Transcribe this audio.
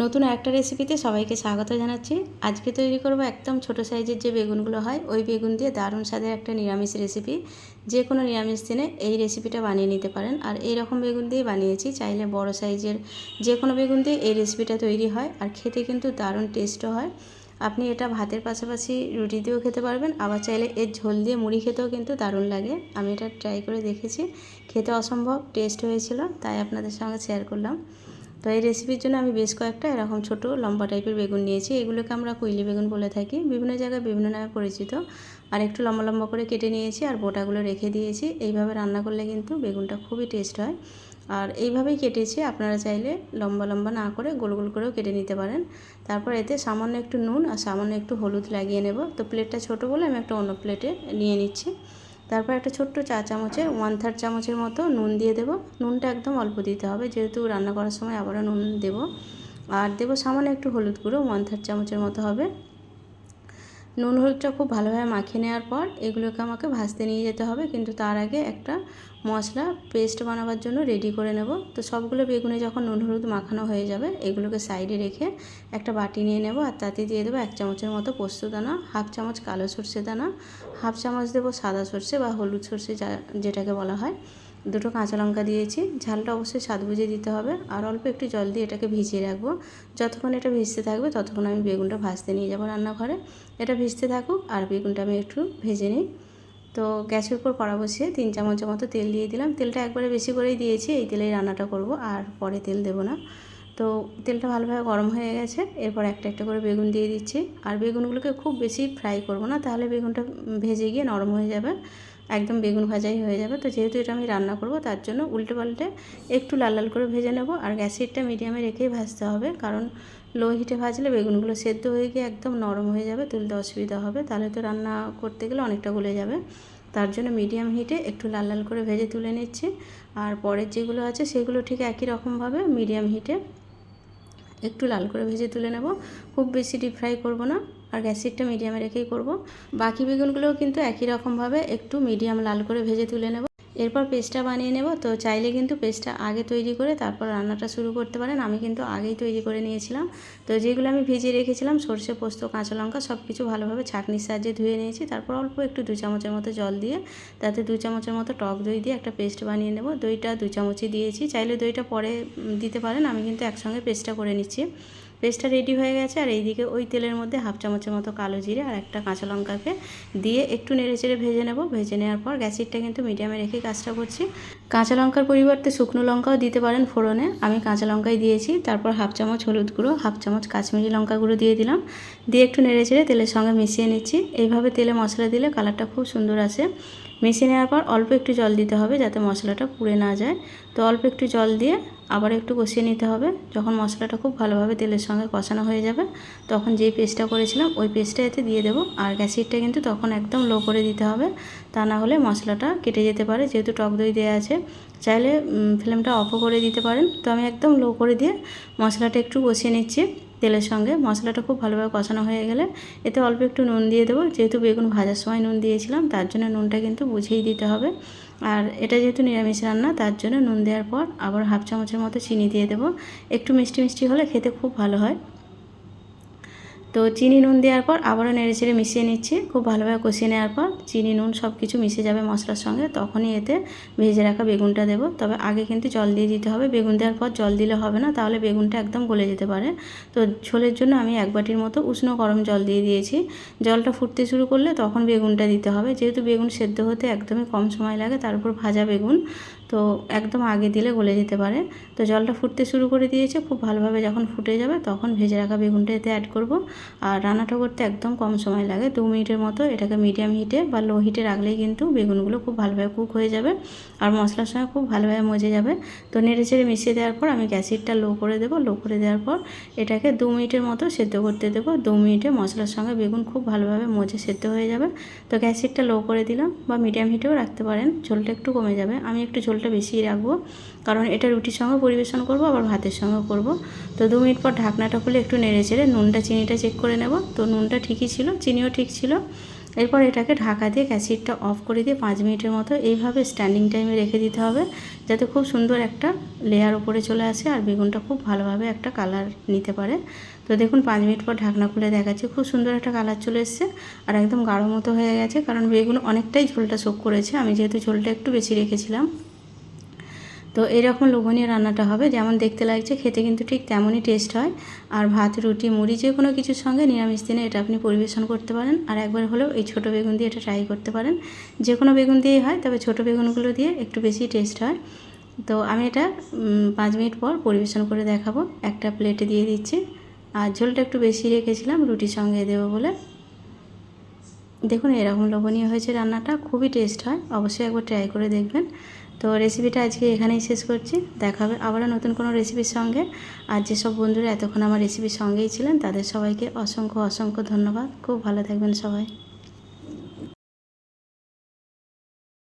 নতুন একটা রেসিপিতে সবাইকে স্বাগত জানাচ্ছি। আজকে তৈরি করব একদম ছোট সাইজের যে বেগুনগুলো হয়, ওই বেগুন দিয়ে দারুণ স্বাদের একটা নিরামিষ রেসিপি যে কোনো নিরামিষ দিনে এই রেসিপিটা বানিয়ে নিতে পারেন। আর এই রকম বেগুন দিয়ে বানিয়েছি, চাইলে বড় সাইজের যে কোনো বেগুন দিয়ে এই রেসিপিটা তৈরি হয়। আর খেতে কিন্তু দারুণ টেস্টও হয়। আপনি এটা ভাতের পাশাপাশি রুটি দিয়েও খেতে পারবেন, আবার চাইলে এর ঝোল দিয়ে মুড়ি খেতেও কিন্তু দারুণ লাগে। আমি এটা ট্রাই করে দেখেছি। খেতে অসম্ভব টেস্ট হয়েছিল, তাই আপনাদের সঙ্গে শেয়ার করলাম। তো এই রেসিপির জন্য আমি বেশ কয়েকটা এরকম ছোট লম্বা টাইপের বেগুন নিয়েছি। এগুলোকে আমরা কুইলি বেগুন বলে থাকি। বিভিন্ন জায়গায় বিভিন্ন নামে পরিচিত। আর একটু লম্বা লম্বা করে কেটে নিয়েছি আর বোটাগুলো রেখে দিয়েছি। এইভাবে রান্না করলে কিন্তু বেগুনটা খুবই টেস্ট হয়। আর এইভাবেই কেটেছি। আপনারা চাইলে লম্বা লম্বা না করে গোল গোল করেও কেটে নিতে পারেন। তারপর এতে সামান্য একটু নুন আর সামান্য একটু হলুদ লাগিয়ে নেব। তো প্লেটটা ছোট বলে আমি একটা অন্য প্লেটে নিয়ে নিচ্ছি। তারপর একটা ছোট্ট চা চামচের ওয়ান থার্ড চামচের মতো নুন দিয়ে দেবো। নুনটা একদম অল্প দিতে হবে, যেহেতু রান্না করার সময় আবারও নুন দেব। আর দেবো সামান্য একটু হলুদ গুঁড়ো ওয়ান থার্ড চামচের মতো হবে। নুন হলুদটা খুব ভালোভাবে মাখিয়ে নেওয়ার পর এগুলোকে আমাকে ভাজতে নিয়ে যেতে হবে, কিন্তু তার আগে একটা মশলা পেস্ট বানাবার জন্য রেডি করে নেব। তো সবগুলো বেগুনে যখন নুন হলুদ মাখানো হয়ে যাবে, এগুলোকে সাইডে রেখে একটা বাটি নিয়ে নেব আর তাতে দিয়ে দেবো এক চামচের মতো পোস্ত দানা, হাফ চামচ কালো সর্ষে দানা, হাফ চামচ দেবো সাদা সর্ষে বা হলুদ সর্ষে যেটাকে বলা হয়। দুটো কাঁচা লঙ্কা দিয়েছি। ঝালটা অবশ্যই স্বাদ বুঝে দিতে হবে। আর অল্প একটু জল দিয়ে এটাকে ভিজিয়ে রাখব। যতক্ষণ এটা ভিজতে থাকবে, ততক্ষণ আমি বেগুনটা ভাজতে নিয়ে যাব রান্নাঘরে। এটা ভিজতে থাকুক, আর বেগুনটা আমি একটু ভেজে নিই। তো গ্যাসের উপর কড়া বসিয়ে তিন চামচের মতো তেল দিয়ে দিলাম। তেলটা একবারে বেশি করেই দিয়েছি, এই তেলেই রান্নাটা করব, আর পরে তেল দেবো না। তো তেলটা ভালোভাবে গরম হয়ে গেছে। এরপর একটা একটা করে বেগুন দিয়ে দিচ্ছি। আর বেগুনগুলোকে খুব বেশি ফ্রাই করব না, তাহলে বেগুনটা ভেজে গিয়ে নরম হয়ে যাবে, একদম বেগুন ভাজাই হয়ে যাবে। তো যেহেতু এটা আমি রান্না করব, তার জন্য উল্টে পাল্টে একটু লাল লাল করে ভেজে নেব। আর গ্যাসেরটা মিডিয়ামে রেখেই ভাজতে হবে, কারণ লো হিটে ভাজলে বেগুনগুলো সেদ্ধ হয়ে গিয়ে একদম নরম হয়ে যাবে, তুলতে অসুবিধা হবে। তাহলে তো রান্না করতে গেলে অনেকটা গলে যাবে। তার জন্য মিডিয়াম হিটে একটু লাল লাল করে ভেজে তুলে নিচ্ছি। আর পরের যেগুলো আছে, সেগুলো ঠিক একই রকমভাবে মিডিয়াম হিটে একটু লাল করে ভেজে তুলে নেব। খুব বেশি ডিপ ফ্রাই করব না, আর গ্যাসিটটা মিডিয়ামে রেখেই করব। বাকি বেগুনগুলোও কিন্তু একই রকমভাবে একটু মিডিয়াম লাল করে ভেজে তুলে নেব। এরপর পেস্টটা বানিয়ে নেব। তো চাইলে কিন্তু পেস্টটা আগে তৈরি করে তারপর রান্নাটা শুরু করতে পারেন। আমি কিন্তু আগেই তৈরি করে নিয়েছিলাম। তো যেগুলো আমি ভিজিয়ে রেখেছিলাম, সর্ষে, পোস্ত, কাঁচা লঙ্কা সব কিছু ভালোভাবে ছাঁকনির সাহায্যে ধুয়ে নিয়েছি। তারপর অল্প একটু দু চামচের মতো জল দিয়ে, তাতে দু চামচের মতো টক দই দিয়ে একটা পেস্ট বানিয়ে নেব। দইটা দু চামচই দিয়েছি। চাইলে দইটা পরে দিতে পারেন। আমি কিন্তু একসঙ্গে পেস্টটা করে নিচ্ছি। পেস্টটা রেডি হয়ে গেছে আর এইদিকে ওই তেলের মধ্যে হাফ চামচের মতো কালো জিরে আর একটা কাঁচা লঙ্কাকে দিয়ে একটু নেড়ে চেড়ে ভেজে নেব। ভেজে নেওয়ার পর গ্যাসিটটা কিন্তু মিডিয়ামে রেখে কাজটা করছি। কাঁচা লঙ্কার পরিবর্তে শুকনো লঙ্কাও দিতে পারেন ফোড়নে। আমি কাঁচা লঙ্কাই দিয়েছি, তারপর হাফ চামচ হলুদ গুঁড়ো হাফ চামচ কাশ্মীরি লঙ্কা গুঁড়ো দিয়ে দিলাম। দিয়ে একটু নেড়ে চেড়ে তেলের সঙ্গে মিশিয়ে নিচ্ছি। এইভাবে তেলে মশলা দিলে কালারটা খুব সুন্দর আসে। মিশিয়ে নেওয়ার পর অল্প একটু জল দিতে হবে যাতে মশলাটা পুড়ে না যায়। তো অল্প একটু জল দিয়ে আবার একটু কষিয়ে নিতে হবে। যখন মশলাটা খুব ভালোভাবে তেলের সঙ্গে কষানো হয়ে যাবে, তখন যেই পেস্টটা করেছিলাম, ওই পেস্টটা এতে দিয়ে দেবো। আর গ্যাসিটটা কিন্তু তখন একদম লো করে দিতে হবে। তা না হলে মশলাটা কেটে যেতে পারে। যেহেতু টক দই দেওয়া আছে, চাইলে ফ্লেমটা অফও করে দিতে পারেন। তো আমি একদম লো করে দিয়ে মশলাটা একটু কষিয়ে নিচ্ছি তেলের সঙ্গে। মশলাটা খুব ভালোভাবে কষানো হয়ে গেলে এতে অল্প একটু নুন দিয়ে দেবো। যেহেতু বেগুন ভাজার সময় নুন দিয়েছিলাম, তার জন্য নুনটা কিন্তু বুঝেই দিতে হবে। আর এটা যেহেতু নিরামিষ রান্না, তার জন্য নুন দেওয়ার পর আবার হাফ চামচের মতো চিনি দিয়ে দেবো। একটু মিষ্টি মিষ্টি হলে খেতে খুব ভালো হয়। তো চিনি নুন দেওয়ার পর আবারও নেড়ে চেড়ে মিশিয়ে নিচ্ছি। খুব ভালোভাবে কষিয়ে নেওয়ার পর চিনি, নুন সব কিছু মিশে যাবে মশলার সঙ্গে। তখনই এতে ভেজে রাখা বেগুনটা দেবো। তবে আগে কিন্তু জল দিয়ে দিতে হবে। বেগুন দেওয়ার পর জল দিলে হবে না, তাহলে বেগুনটা একদম গলে যেতে পারে। তো ঝোলের জন্য আমি এক বাটির মতো উষ্ণ গরম জল দিয়ে দিয়েছি। জলটা ফুটতে শুরু করলে তখন বেগুনটা দিতে হবে। যেহেতু বেগুন সেদ্ধ হতে একদমই কম সময় লাগে, তার উপর ভাজা বেগুন। তো একদম আগে দিলে গলে যেতে পারে। তো জলটা ফুটতে শুরু করে দিয়েছে, খুব ভালোভাবে যখন ফুটে যাবে তখন ভেজে রাখা বেগুনটা এতে অ্যাড করব। আর রান্নাটা করতে একদম কম সময় লাগে, দু মিনিটের মতো। এটাকে মিডিয়াম হিটে বা লো হিটে রাখলেই কিন্তু বেগুনগুলো খুব ভালোভাবে কুক হয়ে যাবে আর মশলার সঙ্গে খুব ভালোভাবে মজে যাবে। তো নেড়ে চেড়ে মিশিয়ে দেওয়ার পর আমি গ্যাসিটটা লো করে দেবো। লো করে দেওয়ার পর এটাকে দু মিনিটের মতো সেদ্ধ করতে দেবো। দু মিনিটে মশলার সঙ্গে বেগুন খুব ভালোভাবে মজে সেদ্ধ হয়ে যাবে। তো গ্যাসিটটা লো করে দিলাম বা মিডিয়াম হিটেও রাখতে পারেন, ঝোলটা একটু কমে যাবে। আমি একটু ঝোলটা বেশি রাখব। কারণ এটা রুটির সঙ্গে পরিবেশন করব, আবার ভাতের সঙ্গেও করব। তো দু মিনিট পর ঢাকনাটা খুলে একটু নেড়ে চেড়ে নুনটা, চিনিটা চেক করে নেব। তো নুনটা ঠিকই ছিল, চিনিও ঠিক ছিল। এরপর এটাকে ঢাকা দিয়ে গ্যাসিটটা অফ করে দিয়ে পাঁচ মিনিটের মতো এইভাবে স্ট্যান্ডিং টাইমে রেখে দিতে হবে, যাতে খুব সুন্দর একটা লেয়ার ওপরে চলে আসে আর বেগুনটা খুব ভালোভাবে একটা কালার নিতে পারে। তো দেখুন, পাঁচ মিনিট পর ঢাকনা খুলে দেখাচ্ছি, খুব সুন্দর একটা কালার চলে এসছে আর একদম গাঢ় মতো হয়ে গেছে। কারণ বেগুন অনেকটাই ঝোলটা শোক করেছে, আমি যেহেতু ঝোলটা একটু বেশি রেখেছিলাম। তো এরকম লোভনীয় রান্নাটা হবে, যেমন দেখতে লাগছে, খেতে কিন্তু ঠিক তেমনই টেস্ট হয়। আর ভাত, রুটি, মুড়ি যে কোনো কিছুর সঙ্গে নিরামিষ দিনে এটা আপনি পরিবেশন করতে পারেন। আর একবার হলেও এই ছোটো বেগুন দিয়ে এটা ট্রাই করতে পারেন। যে কোনো বেগুন দিয়েই হয়, তবে ছোটো বেগুনগুলো দিয়ে একটু বেশি টেস্ট হয়। তো আমি এটা পাঁচ মিনিট পর পরিবেশন করে দেখাবো। একটা প্লেটে দিয়ে দিচ্ছি। আর ঝোলটা একটু বেশি রেখেছিলাম, রুটির সঙ্গে দেবো বলে। দেখুন, এরকম লোভনীয় হয়েছে রান্নাটা, খুবই টেস্ট হয়। অবশ্যই একবার ট্রাই করে দেখবেন। তো রেসিপিটা আজকে এখানেই শেষ করছি। দেখা হবে আবারও নতুন কোনো রেসিপির সঙ্গে। আর যেসব বন্ধুরা এতক্ষণ আমার রেসিপির সঙ্গেই ছিলেন, তাদের সবাইকে অসংখ্য অসংখ্য ধন্যবাদ। খুব ভালো থাকবেন সবাই।